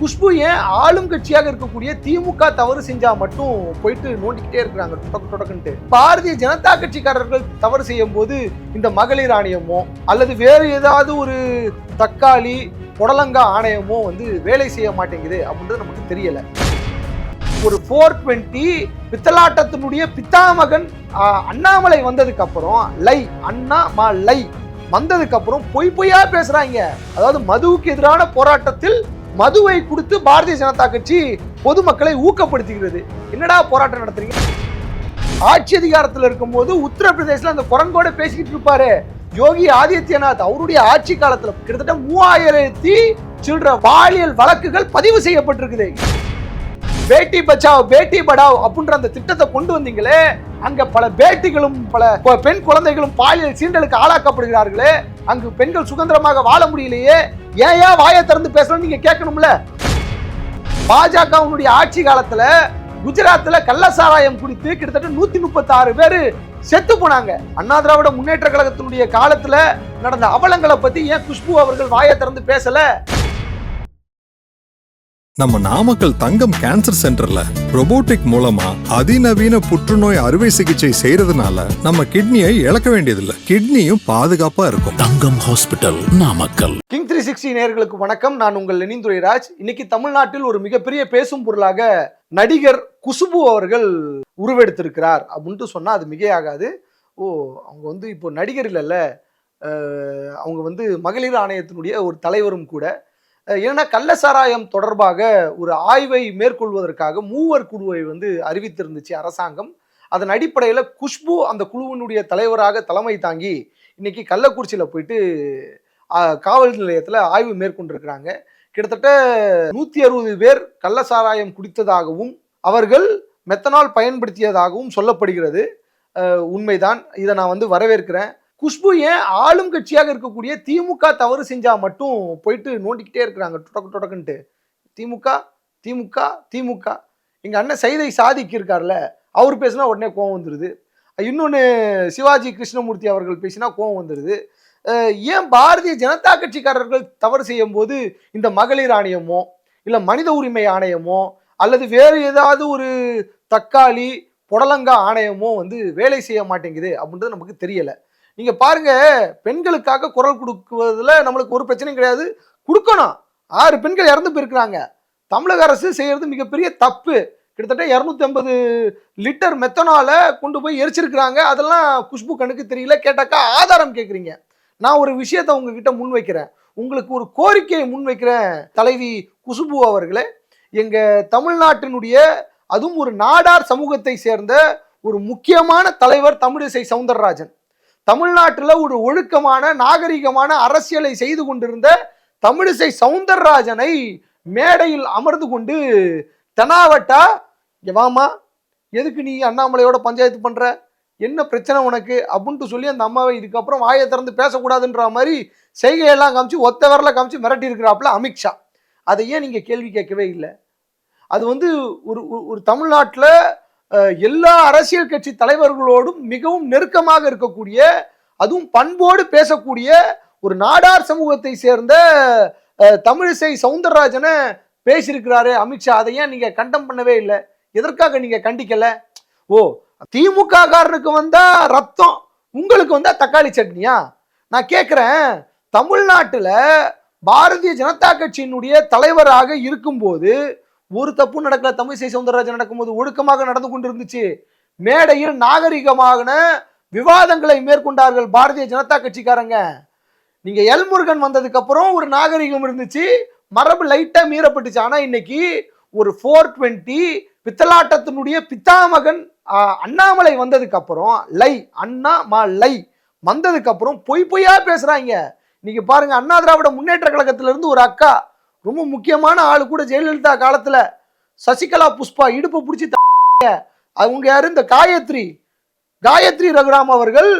குஷ்பு ஏன் ஆளும் கட்சியாக இருக்கக்கூடிய திமுக தவறு செஞ்சா மட்டும் போயிட்டு நோண்டிக்கிட்டே இருக்கிறாங்க. தொடக்கு தொடக்குன்ட்டு பாரதிய ஜனதா கட்சிக்காரர்கள் தவறு செய்யும் போது இந்த மகளிர் ஆணையமோ அல்லது வேறு ஏதாவது ஒரு தக்காளி புடலங்கா ஆணையமோ வந்து வேலை செய்ய மாட்டேங்குது அப்படின்றது நமக்கு தெரியல. ஒரு ஃபோர் டுவெண்ட்டி பித்தலாட்டத்தினுடைய பித்தாமகன் அண்ணாமலை வந்ததுக்கு அப்புறம் லை அண்ணா மா லை வந்ததுக்கு அப்புறம் பொய் பொய்யா பேசுறாங்க. அதாவது மதுவுக்கு எதிரான போராட்டத்தில் மதுவை கொடுத்து பாரதிய ஜனதா கட்சி பொதுமக்களை ஊக்கப்படுத்துகிறது. என்னடா போராட்டம் நடத்துறீங்க? ஆட்சி அதிகாரத்தில் இருக்கும்போது உத்தரப்பிரதேசில் அந்த குரங்கோட பேசிக்கிட்டு இருப்பாரு. யோகி ஆதித்யநாத் அவருடைய ஆட்சி காலத்துல கிட்டத்தட்ட மூவாயிரத்தி சில்ற பாலியல் வழக்குகள் பதிவு செய்யப்பட்டிருக்குது. பேட்டி பச்சாவ் பேட்டி படாவ் அப்படின்ற அந்த திட்டத்தை கொண்டு வந்தீங்களே அங்க பல பேட்டிகளும் பல பெண் குழந்தைகளும் பாலியல் சீண்டலுக்கு ஆளாக்கப்படுகிறார்களே அங்கு பெண்கள் சுதந்திரமாக வாழ முடியலையே ஏன் ஏன் வாயை திறந்து பேசணும் நீங்க கேட்கணும்ல? பாஜகவினுடைய ஆட்சி காலத்துல குஜராத்ல கள்ளசாராயம் குடித்து கிட்டத்தட்ட நூத்தி முப்பத்தி ஆறு பேரு செத்து போனாங்க. அண்ணா திராவிட முன்னேற்ற கழகத்தினுடைய காலத்துல நடந்த அவலங்களை பத்தி ஏன் குஷ்பு அவர்கள் வாயை திறந்து பேசல? நம்ம நாமக்கல் தங்கம் கேன்சர் சென்டர்ல robotic மூலமா அதிநவீன புற்றுநோய் அறுவை சிகிச்சை செய்யறதுனால நம்ம கிட்னியை இழக்க வேண்டியதில்லை. கிட்னியும் பாதுகாப்பா இருக்கும். Thangam hospital Namakkal. King three sixty நேயர்களுக்கு வணக்கம். நான் உங்கள் லெனிந்துரை ராஜ். இன்னைக்கு தமிழ்நாட்டில் ஒரு மிகப்பெரிய பேசும் பொருளாக நடிகர் குசுபு அவர்கள் உருவெடுத்திருக்கிறார் அப்படின்ட்டு சொன்னா அது மிகையாகாது. ஓ அவங்க வந்து இப்போ நடிகர் இல்லைல்ல. அவங்க வந்து மகளிர் ஆணையத்தினுடைய ஒரு தலைவரும் கூட. ஏன்னா கள்ள சாராயம் தொடர்பாக ஒரு ஆய்வை மேற்கொள்வதற்காக மூவர் குழுவை வந்து அறிவித்திருந்துச்சு அரசாங்கம். அதன் அடிப்படையில் குஷ்பு அந்த குழுவினுடைய தலைவராக தலைமை தாங்கி இன்னைக்கு கள்ளக்குறிச்சியில் போயிட்டு காவல் நிலையத்தில் ஆய்வு மேற்கொண்டிருக்கிறாங்க. கிட்டத்தட்ட நூற்றி அறுபது பேர் கள்ள சாராயம் குடித்ததாகவும் அவர்கள் மெத்தனால் பயன்படுத்தியதாகவும் சொல்லப்படுகிறது. உண்மைதான். இதை நான் வந்து வரவேற்கிறேன். குஷ்பு ஏன் ஆளும் கட்சியாக இருக்கக்கூடிய திமுக தவறு செஞ்சா மட்டும் போயிட்டு நோண்டிக்கிட்டே இருக்கிறாங்க டொடக்கு டொடக்குன்ட்டு. திமுக திமுக திமுக. எங்க அண்ணன் சைதை சாதிக்கு இருக்கார்ல அவர் பேசினா உடனே கோவம் வந்துடுது இன்னொன்று சிவாஜி கிருஷ்ணமூர்த்தி அவர்கள் பேசினா கோவம் வந்துடுது ஏன் பாரதிய ஜனதா கட்சிக்காரர்கள் தவறு செய்யும் போது இந்த மகளிர் ஆணையமோ இல்லை மனித உரிமை ஆணையமோ அல்லது வேறு ஏதாவது ஒரு தக்காளி புடலங்கா ஆணையமோ வந்து வேலை செய்ய மாட்டேங்குது அப்படின்றது நமக்கு தெரியலை. நீங்க பாருங்க பெண்களுக்காக குரல் கொடுக்குவதில் நம்மளுக்கு ஒரு பிரச்சனையும் கிடையாது. கொடுக்கணும். ஆறு பெண்கள் இறந்து போயிருக்கிறாங்க. தமிழக அரசு செய்யறது மிகப்பெரிய தப்பு. கிட்டத்தட்ட இரநூத்தி ஐம்பது லிட்டர் மெத்தனால கொண்டு போய் எரிச்சிருக்கிறாங்க. அதெல்லாம் குஷ்பு கண்ணுக்கு தெரியல. கேட்டாக்கா ஆதாரம் கேட்குறீங்க நான் ஒரு விஷயத்தை உங்ககிட்ட முன்வைக்கிறேன். உங்களுக்கு ஒரு கோரிக்கையை முன்வைக்கிறேன் தலைவி குசுபு அவர்களே. எங்க தமிழ்நாட்டினுடைய அதுவும் ஒரு நாடார் சமூகத்தை சேர்ந்த ஒரு முக்கியமான தலைவர் தமிழிசை சவுந்தரராஜன். தமிழ்நாட்டில் ஒரு ஒழுக்கமான நாகரிகமான அரசியலை செய்து கொண்டிருந்த தமிழிசை சவுந்தரராஜனை மேடையில் அமர்ந்து கொண்டு தெனாவட்டா வாமா எதுக்கு நீ அண்ணாமலையோட பஞ்சாயத்து பண்ற? என்ன பிரச்சனை உனக்கு? அப்படின்ட்டு சொல்லி அந்த அம்மாவை இதுக்கப்புறம் வாயை திறந்து பேசக்கூடாதுன்ற மாதிரி செய்கையெல்லாம் காமிச்சு ஒத்த வரல காமிச்சு மிரட்டி இருக்கிறாப்புல அமித்ஷா. அதை ஏன் நீங்கள் கேள்வி கேட்கவே இல்லை? அது வந்து ஒரு- ஒரு தமிழ்நாட்டில் எல்லா அரசியல் கட்சி தலைவர்களோடும் மிகவும் நெருக்கமாக இருக்கக்கூடிய அதுவும் பண்போடு பேசக்கூடிய ஒரு நாடார் சமூகத்தை சேர்ந்த தமிழிசை சவுந்தரராஜனை பேசியிருக்கிறாரு அமித்ஷா அதை ஏன் நீங்கள் கண்டம் பண்ணவே இல்லை? எதற்காக நீங்கள் கண்டிக்கலை? ஓ திமுக காரனுக்கு வந்தா ரத்தம் உங்களுக்கு வந்தா தக்காளி சட்னியா? நான் கேட்குறேன் தமிழ்நாட்டில் பாரதிய ஜனதா கட்சியினுடைய தலைவராக இருக்கும்போது ஒரு தப்பும் நடக்கல. தமிழிசை சவுந்தரராஜன் நடக்கும்போது ஒழுக்கமாக நடந்து கொண்டிருந்துச்சு. மேடையில் நாகரிகமான விவாதங்களை மேற்கொண்டார்கள் பாரதிய ஜனதா கட்சிக்காரங்க. நீங்க எல்முருகன் வந்ததுக்கு அப்புறம் ஒரு நாகரிகம் இருந்துச்சு. மரபு லைட்டா மீறப்பட்டுச்சு. ஆனா இன்னைக்கு ஒரு ஃபோர் டுவெண்ட்டி பித்தலாட்டத்தினுடைய பித்தாமகன் அண்ணாமலை வந்ததுக்கு அப்புறம் லை அண்ணா மா லை வந்ததுக்கு அப்புறம் பொய் பொய்யா பேசுறாங்க. இன்னைக்கு பாருங்க அண்ணா திராவிட முன்னேற்ற கழகத்திலிருந்து ஒரு அக்கா ரொம்ப முக்கியமான ஆள் கூட ஜெயலலிதா காலத்தில் சசிகலா புஷ்பா இடுப்பு பிடிச்சி அவங்க யாரு? இந்த காயத்ரி. காயத்ரி ரகுராம் அவர்கள்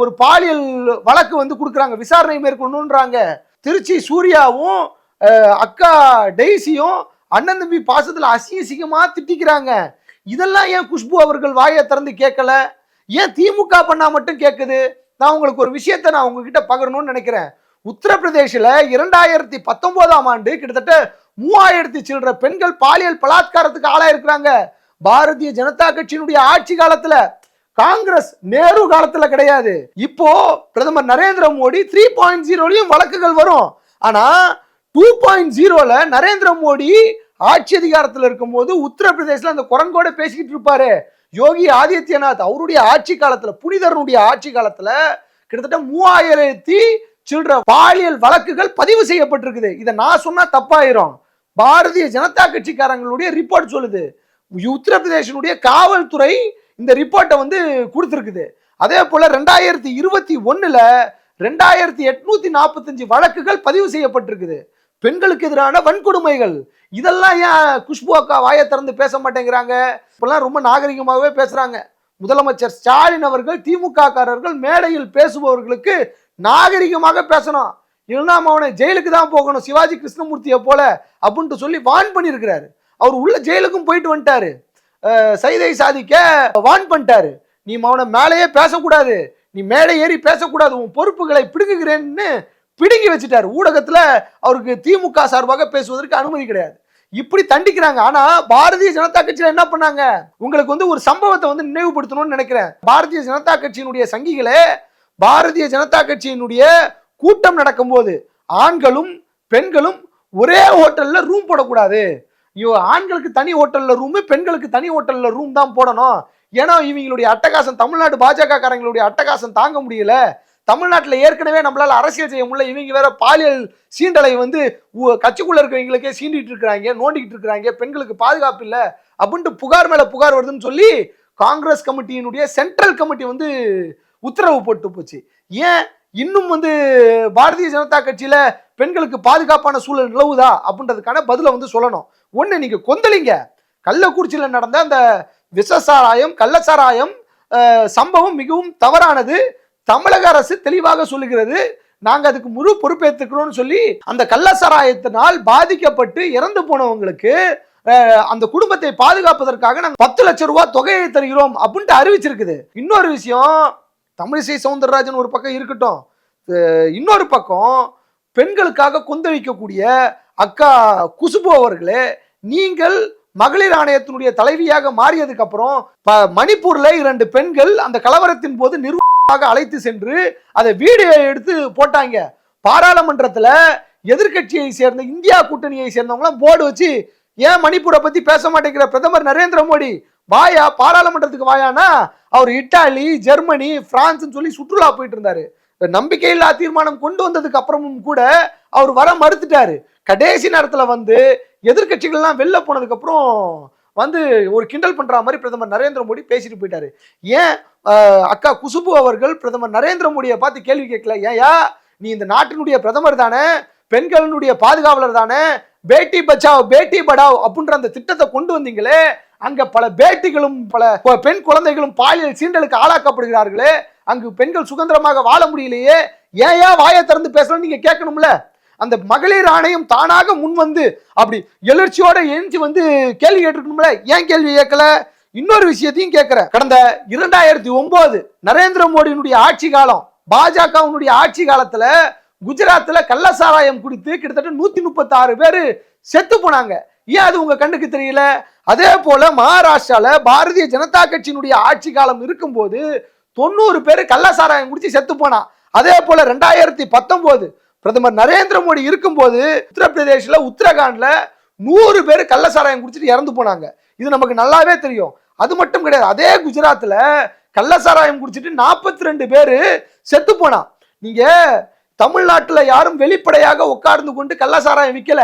ஒரு பாலியல் வழக்கு வந்து கொடுக்குறாங்க. விசாரணை மேற்கொள்ளணுன்றாங்க. திருச்சி சூர்யாவும் அக்கா டெய்ஸியும் அண்ணன் தம்பி பாசத்தில் அசிங்கசிங்கமாக திட்டிக்கிறாங்க. இதெல்லாம் ஏன் குஷ்பு அவர்கள் வாயை திறந்து கேட்கல? ஏன் திமுக பண்ணால் மட்டும் கேட்குது நான் உங்களுக்கு ஒரு விஷயத்த நான் உங்ககிட்ட பகிரணும்னு நினைக்கிறேன். உத்தரப்பிரதேசில இரண்டாயிரத்தி பத்தொன்பதாம் ஆண்டு கிட்டத்தட்ட மூவாயிரத்தி சில்லற பெண்கள் பாலியல் பலாத்காரத்துக்கு ஆளாயிருக்கிறாங்க பாரதிய ஜனதா கட்சியினுடைய ஆட்சி காலத்துல காங்கிரஸ் நேரு காலத்துல கிடையாது. இப்போ பிரதமர் நரேந்திர மோடி த்ரீ பாயிண்ட் ஜீரோலையும் வழக்குகள் வரும். ஆனா டூ பாயிண்ட் ஜீரோல நரேந்திர மோடி ஆட்சி அதிகாரத்துல இருக்கும்போது உத்தரப்பிரதேசல அந்த குரங்கோட பேசிக்கிட்டு இருப்பாரு. யோகி ஆதித்யநாத் அவருடைய ஆட்சி காலத்துல புனிதரனுடைய ஆட்சி காலத்துல கிட்டத்தட்ட மூவாயிரத்தி சில்லற பாலியல் வழக்குகள் பதிவு செய்யப்பட்டிருக்குது. இதை நான் சொன்னா தப்பாயிரும். பாரதிய ஜனதா கட்சிக்காரங்களுடைய ரிப்போர்ட் சொல்லுது. உத்தரப்பிரதேசனுடைய காவல்துறை இந்த ரிப்போர்ட்டை வந்து கொடுத்துருக்குது. அதே போல ரெண்டாயிரத்தி இருபத்தி ஒன்னுல ரெண்டாயிரத்தி எட்நூத்தி நாற்பத்தஞ்சு வழக்குகள் பதிவு செய்யப்பட்டிருக்குது. பெண்களுக்கு எதிரான வன்கொடுமைகள். இதெல்லாம் ஏன் குஷ்பு அக்கா வாயை திறந்து பேச மாட்டேங்கிறாங்க? இப்பெல்லாம் ரொம்ப நாகரிகமாகவே பேசுறாங்க. முதலமைச்சர் ஸ்டாலின் அவர்கள் திமுக காரர்கள் மேடையில் பேசுபவர்களுக்கு நாகரிகமாக பேசணும். இல்லைன்னா அவனை ஜெயிலுக்கு தான் போகணும். சிவாஜி கிருஷ்ணமூர்த்தியை போல அப்படின்ட்டு சொல்லி வான் பண்ணியிருக்கிறாரு அவர் உள்ள ஜெயிலுக்கும் போயிட்டு வந்துட்டாரு. சைதை சாதிக்க வான் பண்ணிட்டாரு. நீ அவனை மேலேயே பேசக்கூடாது. நீ மேலே ஏறி பேசக்கூடாது. உன் பொறுப்புகளை பிடுங்குகிறேன்னு பிடுங்கி வச்சுட்டாரு. ஊடகத்தில் அவருக்கு திமுக சார்பாக பேசுவதற்கு அனுமதி கிடையாது. இப்படி தண்டிக்கிறாங்க. ஆனா பாரதிய ஜனதா கட்சியில என்ன பண்ணாங்க? உங்களுக்கு வந்து ஒரு சம்பவத்தை வந்து நினைவுபடுத்தணும்னு நினைக்கிறேன். பாரதிய ஜனதா கட்சியினுடைய சங்கிகளே பாரதிய ஜனதா கட்சியினுடைய கூட்டம் நடக்கும்போது ஆண்களும் பெண்களும் ஒரே ஹோட்டல்ல ரூம் போடக்கூடாது. ஐயோ ஆண்களுக்கு தனி ஹோட்டல்ல ரூமு பெண்களுக்கு தனி ஹோட்டல்ல ரூம் தான் போடணும். ஏன்னா இவங்களுடைய அட்டகாசம் தமிழ்நாடு பாஜக காரங்களுடைய அட்டகாசம் தாங்க முடியல. தமிழ்நாட்டில் ஏற்கனவே நம்மளால் அரசியல் செய்ய முடியல. இவங்க வேற பாலியல் சீண்டலை வந்து உ- கட்சிக்குள்ள இருக்கிறவங்களுக்கே சீண்டிட்டு இருக்கிறாங்க நோண்டிக்கிட்டு இருக்கிறாங்க. பெண்களுக்கு பாதுகாப்பு இல்லை அப்படின்ட்டு புகார் மேல புகார் வருதுன்னு சொல்லி காங்கிரஸ் கமிட்டியினுடைய சென்ட்ரல் கமிட்டி வந்து உத்தரவு போட்டு போச்சு. ஏன் இன்னும் வந்து பாரதிய ஜனதா கட்சியில பெண்களுக்கு பாதுகாப்பான சூழல் நிலவுதா அப்படின்றதுக்கான பதிலை வந்து சொல்லணும். ஒண்ணு நீங்க கொந்தளிங்க. கள்ளக்குறிச்சியில நடந்த அந்த விசசாராயம் கள்ளச்சாராயம் சம்பவம் மிகவும் தவறானது. தமிழக அரசு தெளிவாக சொல்லுகிறது. நாங்க அதுக்கு முழு பொறுப்பேற்றுக்கிறோம்னு சொல்லி அந்த கள்ளச்சாராயத்தினால் பாதிக்கப்பட்டு இறந்து போனவங்களுக்கு அந்த குடும்பத்தை பாதுகாப்பதற்காக நாங்கள் பத்து லட்சம் ரூபாய் தொகையை தருகிறோம் அப்படின்ட்டு அறிவிச்சிருக்குது. இன்னொரு விஷயம் தமிழிசை சவுந்தரராஜன் ஒரு பக்கம் இருக்கட்டும். இன்னொரு பக்கம் பெண்களுக்காக கொந்தளிக்கக்கூடிய அக்கா குசுபு அவர்களே நீங்கள் மகளிர் ஆணையத்தினுடைய தலைவியாக மாறியதுக்கு அப்புறம் ப- மணிப்பூர்ல இரண்டு பெண்கள் அந்த கலவரத்தின் போது நிர்வாகமாக அழைத்து சென்று அதை வீடியோ எடுத்து போட்டாங்க. பாராளுமன்றத்துல எதிர்க்கட்சியை சேர்ந்த இந்தியா கூட்டணியை சேர்ந்தவங்களாம் போர்டு வச்சு ஏன் மணிப்பூரை பத்தி பேச மாட்டேங்கிற பிரதமர் நரேந்திர மோடி? வாயா பாராளுமன்றத்துக்கு வாயானா? அவர் இட்டாலி ஜெர்மனி பிரான்ஸ்னு சொல்லி சுற்றுலா போயிட்டு இருந்தாரு நம்பிக்கையில்லா தீர்மானம் கொண்டு வந்ததுக்கு அப்புறமும் கூட அவர் வர மறுத்துட்டாரு. கடைசி நேரத்தில் வந்து எதிர்க்கட்சிகள்லாம் வெளில போனதுக்கு அப்புறம் வந்து ஒரு கிண்டல் பண்ற மாதிரி பிரதமர் நரேந்திர மோடி பேசிட்டு போயிட்டாரு. ஏன் அக்கா குசுபு அவர்கள் பிரதமர் நரேந்திர மோடியை பார்த்து கேள்வி கேட்கல? ஏயா நீ இந்த நாட்டினுடைய பிரதமர் தானே பெண்களினுடைய பாதுகாவலர் தானே பேட்டி பச்சாவ் பேட்டி படாவ் அப்படின்ற அந்த திட்டத்தை கொண்டு வந்தீங்களே அங்க பல பேட்டிகளும் பல பெண் குழந்தைகளும் பாலியல் சீண்டலுக்கு ஆளாக்கப்படுகிறார்களே. அங்கு பெண்கள் சுதந்திரமாக வாழ முடியலையே. ஏயா வாயை திறந்து பேசணும்னு நீங்க கேட்கணும்ல? அந்த மகளிர் ஆணையம் தானாக முன் வந்து அப்படி எழுச்சியோட எழுச்சி வந்து கேள்வி கேட்டிருக்கணும்ல? ஏன் கேள்வி கேட்கல? இன்னொரு விஷயத்தையும் கேட்கிறேன். கடந்த இரண்டாயிரத்தி ஒன்பது நரேந்திர மோடியினுடைய ஆட்சி காலம் பாஜகவினுடைய ஆட்சி காலத்துல குஜராத்தில் கள்ளசாராயம் குடித்து கிட்டத்தட்ட நூத்தி முப்பத்தி ஆறு செத்து போனாங்க. ஏன் அது உங்க கண்ணுக்கு தெரியல? அதே போல மகாராஷ்டிரால பாரதிய ஜனதா கட்சியினுடைய ஆட்சி காலம் இருக்கும்போது தொண்ணூறு பேர் கள்ளசாராயம் குடிச்சு செத்து போனான் அதே போல ரெண்டாயிரத்தி பத்தொன்பது பிரதமர் நரேந்திர மோடி இருக்கும்போது உத்தரப்பிரதேசில் உத்தரகாண்ட்ல நூறு பேர் கள்ளசாராயம் குடிச்சிட்டு இறந்து போனாங்க. இது நமக்கு நல்லாவே தெரியும். அது மட்டும் கிடையாது. அதே குஜராத்தில் கள்ளசாராயம் குடிச்சிட்டு நாற்பத்தி ரெண்டு பேர் செத்து போனான் நீங்க தமிழ்நாட்டில் யாரும் வெளிப்படையாக உட்கார்ந்து கொண்டு கள்ளசாராயம் விற்கல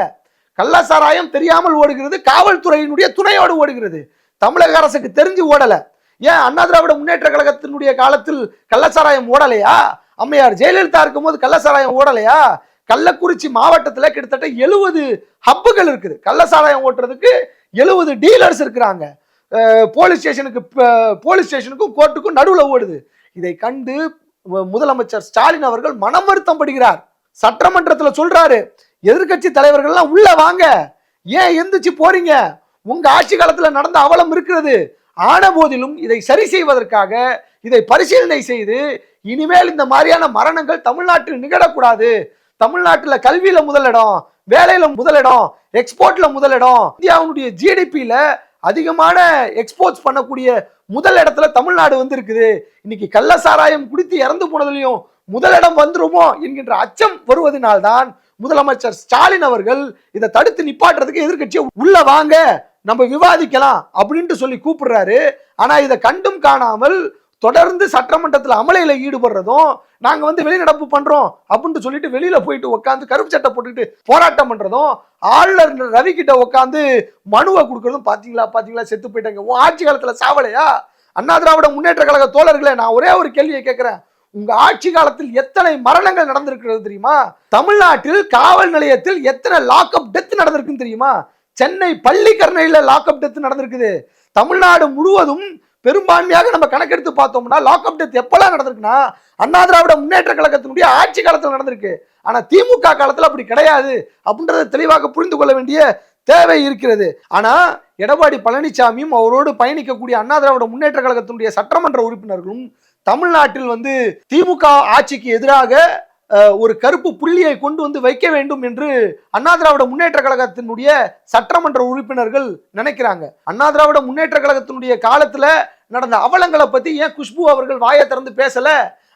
கள்ளசாராயம் தெரியாமல் ஓடுகிறது காவல்துறையினுடைய துணையோடு ஓடுகிறது. தமிழக அரசுக்கு தெரிஞ்சு ஓடல. ஏன் அண்ணா திராவிட முன்னேற்ற கழகத்தினுடைய காலத்தில் கள்ளசாராயம் ஓடலையா? அம்மையார் ஜெயலலிதா இருக்கும்போது கள்ளசாராயம் ஓடலையா? கள்ளக்குறிச்சி மாவட்டத்தில் கிட்டத்தட்ட எழுபது ஹப்புகள் இருக்குது. கள்ளசாராயம் ஓட்டுறதுக்கு எழுபது டீலர்ஸ் இருக்கிறாங்க. போலீஸ் ஸ்டேஷனுக்கு போலீஸ் ஸ்டேஷனுக்கும் கோர்ட்டுக்கும் நடுவில் ஓடுது. இதை கண்டு முதலமைச்சர் ஸ்டாலின் அவர்கள் மனம் வருத்தம் படுகிறார். சட்டமன்றத்தில் சொல்றாரு எதிர்க்கட்சி தலைவர்கள்லாம் உள்ள வாங்க. ஏன் எந்திரிச்சு போறீங்க? உங்க ஆட்சி காலத்துல நடந்த அவலம் இருக்கிறது. ஆன போதிலும் இதை சரி செய்வதற்காக இதை பரிசீலனை செய்து இனிமேல் இந்த மாதிரியான மரணங்கள் தமிழ்நாட்டில் நிகழக்கூடாது. தமிழ்நாட்டில் கல்வியில முதலிடம் வேலையில முதலிடம் எக்ஸ்போர்ட்ல முதலிடம் இந்தியாவுடைய ஜிடிபியில அதிகமான எக்ஸ்போர்ட்ஸ் பண்ணக்கூடிய முதல் இடத்துல தமிழ்நாடு வந்து இருக்குது இன்னைக்கு கள்ள சாராயம் குடித்து இறந்து போனதுலையும் முதலிடம் வந்துருமோ என்கின்ற அச்சம் வருவதனால்தான் முதலமைச்சர் ஸ்டாலின் அவர்கள் இதை தடுத்து நிப்பாட்டுறதுக்கு எதிர்க்கட்சியை உள்ள வாங்க நம்ம விவாதிக்கலாம் அப்படின்ட்டு சொல்லி கூப்பிடுறாரு. ஆனா இதை கண்டும் காணாமல் தொடர்ந்து சட்டமன்றத்தில் அமளியில ஈடுபடுறதும் நாங்க வந்து வெளிநடப்பு பண்றோம் அப்படின்ட்டு சொல்லிட்டு வெளியில போயிட்டு உட்காந்து கருப்பு சட்டை போட்டுக்கிட்டு போராட்டம் பண்றதும் ஆளுநர் ரவி கிட்ட உட்காந்து மனுவை கொடுக்கறதும் பாத்தீங்களா பாத்தீங்களா செத்து போயிட்டாங்க. ஆட்சி காலத்துல சாவலையா? அண்ணா திராவிட முன்னேற்ற கழக தோழர்களே நான் ஒரே ஒரு கேள்வியை கேட்கிறேன் உங்க ஆட்சி காலத்தில் எத்தனை மரணங்கள் நடந்திருக்கிறது தெரியுமா? தமிழ்நாட்டில் காவல் நிலையத்தில் எத்தனை லாக்அப் டெத் நடந்திருக்குன்னு தெரியுமா? சென்னை பள்ளிக்கரணையில் லாக்அப் டெத் நடந்திருக்குது. தமிழ்நாடு முழுவதும் பெரும்பான்மையாக நம்ம கணக்கெடுத்து பார்த்தோம்னா லாக்அப் டெத் எப்பெல்லாம் நடந்திருக்குன்னா அண்ணா திராவிட முன்னேற்ற கழகத்தினுடைய ஆட்சி காலத்தில் நடந்திருக்கு. ஆனா திமுக காலத்தில் அப்படி கிடையாது அப்படின்றத தெளிவாக புரிந்து கொள்ள வேண்டிய தேவை இருக்கிறது. ஆனா எடப்பாடி பழனிசாமியும் அவரோடு பயணிக்கக்கூடிய அண்ணா திராவிட முன்னேற்ற கழகத்தினுடைய சட்டமன்ற உறுப்பினர்களும் தமிழ்நாட்டில் வந்து திமுக ஆட்சிக்கு எதிராக ஒரு கருப்பு புள்ளியை கொண்டு வந்து வைக்க வேண்டும் என்று அண்ணா திராவிட முன்னேற்ற கழகத்தினுடைய சட்டமன்ற உறுப்பினர்கள் நினைக்கிறாங்க. அண்ணா திராவிட முன்னேற்ற கழகத்தினுடைய காலத்துல நடந்த அவலங்களை பத்தி ஏன் குஷ்பு அவர்கள் வாயை திறந்து பேசல?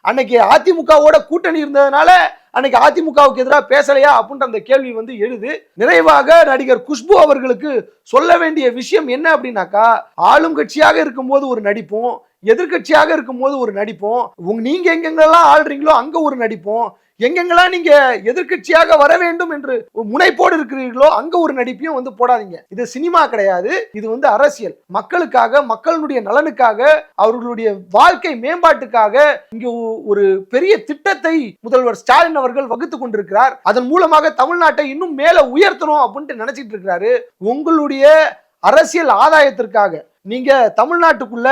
அன்னைக்கு அதிமுகவோட கூட்டணி இருந்ததுனால அன்னைக்கு அதிமுகவுக்கு எதிராக பேசலையா? அப்படின்ற அந்த கேள்வி வந்து எழுது. நிறைவாக நடிகர் குஷ்பு அவர்களுக்கு சொல்ல வேண்டிய விஷயம் என்ன அப்படின்னாக்கா ஆளும் கட்சியாக இருக்கும்போது ஒரு நடிப்போம் எதிர்க்கட்சியாக இருக்கும்போது ஒரு நடிப்போம். உங்க நீங்க எங்கெங்கெல்லாம் ஆள்றீங்களோ அங்க ஒரு நடிப்போம். எங்கெங்கெல்லாம் நீங்க எதிர்க்கட்சியாக வர வேண்டும் என்று முனைப்போடு இருக்கிறீர்களோ அங்க ஒரு நடிப்பையும் வந்து போடாதீங்க. இது சினிமா கிடையாது. இது வந்து அரசியல். மக்களுக்காக மக்களுடைய நலனுக்காக அவர்களுடைய வாழ்க்கை மேம்பாட்டுக்காக இங்கு ஒரு பெரிய திட்டத்தை முதல்வர் ஸ்டாலின் அவர்கள் வகுத்து கொண்டிருக்கிறார். அதன் மூலமாக தமிழ்நாட்டை இன்னும் மேல உயர்த்தணும் அப்படின்ட்டு நினைச்சிட்டு இருக்கிறாரு. உங்களுடைய அரசியல் ஆதாயத்திற்காக நீங்க தமிழ்நாட்டுக்குள்ள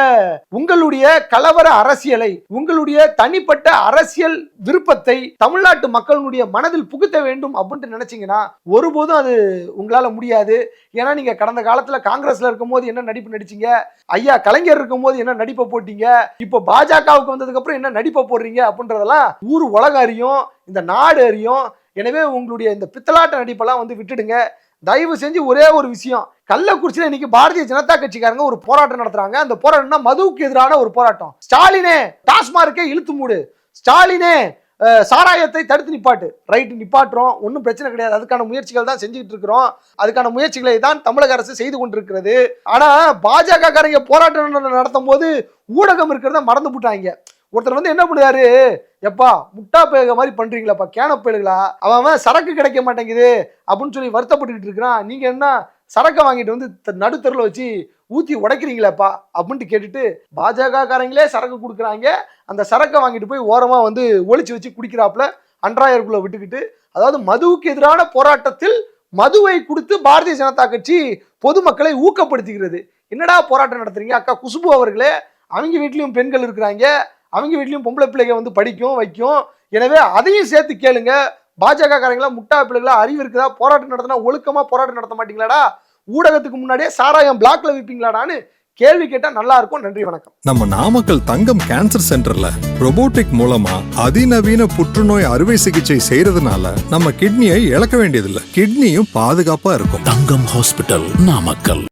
உங்களுடைய கலவர அரசியலை உங்களுடைய தனிப்பட்ட அரசியல் விருப்பத்தை தமிழ்நாட்டு மக்களுடைய மனதில் புகுத்த வேண்டும் அப்படின்ட்டு நினைச்சீங்கன்னா ஒருபோதும் அது உங்களால முடியாது. ஏன்னா நீங்க கடந்த காலத்துல காங்கிரஸ்ல இருக்கும்போது என்ன நடிப்பு நடிச்சீங்க? ஐயா கலைஞர் இருக்கும்போது என்ன நடிப்பை போட்டீங்க? இப்போ பாஜகவுக்கு வந்ததுக்கு அப்புறம் என்ன நடிப்பை போடுறீங்க? அப்படின்றதெல்லாம் ஊர் உலகம் அறியும் இந்த நாடு அறியும் எனவே உங்களுடைய இந்த பித்தலாட்ட நடிப்பெல்லாம் வந்து விட்டுடுங்க. தயவு செஞ்சு ஒரே ஒரு விஷயம். கள்ளக்குறிச்சியில் இன்னைக்கு பாரதிய ஜனதா கட்சிக்காரங்க ஒரு போராட்டம் நடத்துறாங்க. அந்த போராட்டம்னா மதுவுக்கு எதிரான ஒரு போராட்டம். ஸ்டாலினே டாஸ்மார்க்கே இழுத்து மூடு. ஸ்டாலினே சாராயத்தை தடுத்து நிப்பாட்டு. ரைட்டு நிப்பாட்டுறோம். ஒன்றும் பிரச்சனை கிடையாது. அதுக்கான முயற்சிகள் தான் செஞ்சுக்கிட்டு இருக்கிறோம். அதுக்கான முயற்சிகளை தான் தமிழக அரசு செய்து கொண்டிருக்கிறது. ஆனால் பாஜக காரங்க போராட்டம் நடத்தும் போது ஊடகம் இருக்கிறத மறந்து போட்டாங்க ஒருத்தர் வந்து என்ன பண்ணுவாரு? எப்பா முட்டா பேக மாதிரி பண்றீங்களாப்பா கேன பேடுகளா அவன் அவன் சரக்கு கிடைக்க மாட்டேங்குது அப்படின்னு சொல்லி வருத்தப்பட்டுக்கிட்டு இருக்கிறான். நீங்க என்ன சரக்கை வாங்கிட்டு வந்து த- வச்சு ஊத்தி உடைக்கிறீங்களேப்பா அப்படின்ட்டு கேட்டுட்டு பாஜக காரங்களே சரக்கு கொடுக்குறாங்க. அந்த சரக்கை வாங்கிட்டு போய் ஓரமா வந்து ஒழிச்சு வச்சு குடிக்கிறாப்புல அன்றாயருக்குள்ள விட்டுக்கிட்டு அதாவது மதுவுக்கு எதிரான போராட்டத்தில் மதுவை கொடுத்து பாரதிய ஜனதா கட்சி பொதுமக்களை ஊக்கப்படுத்துகிறது என்னடா போராட்டம் நடத்துறீங்க? அக்கா குசுபு அவர்களே அவங்க வீட்லேயும் பெண்கள் இருக்கிறாங்க. அவங்க வீட்லயும் பொம்பளை பிள்ளைங்க வந்து படிக்கும் வைக்கும். எனவே அதையும் சேர்த்து கேளுங்க. பாஜக காரங்களா முட்டா பிள்ளைகளா அறிவு இருக்குதா? போராட்டம் நடத்தினா ஒழுக்கமா போராட்டம் நடத்த மாட்டீங்களாடா? ஊடகத்துக்கு முன்னாடியே சாராயம் பிளாக்ல விற்பீங்களாடான்னு கேள்வி கேட்டா நல்லா இருக்கும். நன்றி வணக்கம். நம்ம நாமக்கல் தங்கம் கேன்சர் சென்டர்ல robotic மூலமா அதிநவீன புற்றுநோய் அறுவை சிகிச்சை செய்யறதுனால நம்ம கிட்னியை இழக்க வேண்டியதில்லை. கிட்னியும் பாதுகாப்பா இருக்கும். தங்கம் ஹாஸ்பிட்டல் நாமக்கல்.